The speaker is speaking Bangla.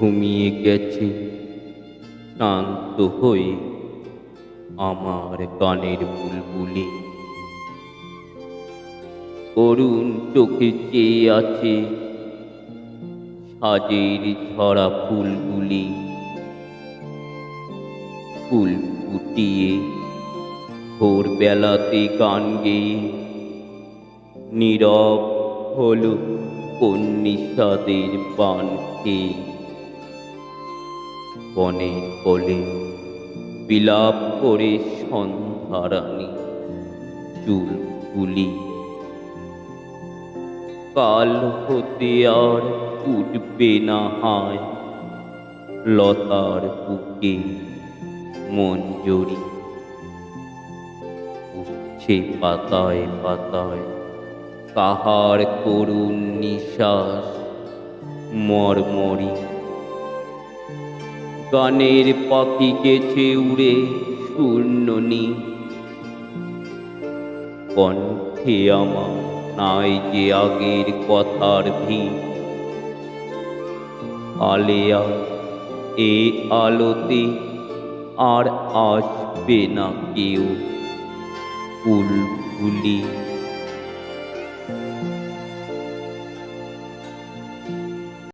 ঘুমিয়ে গেছে। শান্ত হয়ে আমার গানের বুলবুলি। করুণ চোখে চেয়ে আছে সাজের ঝরা ফুলগুলি। ফুল ফুটিয়ে ভোরবেলাতে গান গেয়ে নীরব হল কোন নিষাদের পান খেয়ে। বনের কোলে বিলাপ করে সন্ধ্যারানী চুল ফুলি কাল হতে আর উঠবে না হায়, লতার বুকে মঞ্জরি উঠছে পাতায় পাতায় কাহার করুণ নিশ্বাস, মরমরি গানের পাখি গেছে উড়ে শূন্যনি কণ্ঠে আমার নাই যে আগের কথার ভিড় আলেয়া, এ আলোতে আর আসবে না কেউ। ফুলি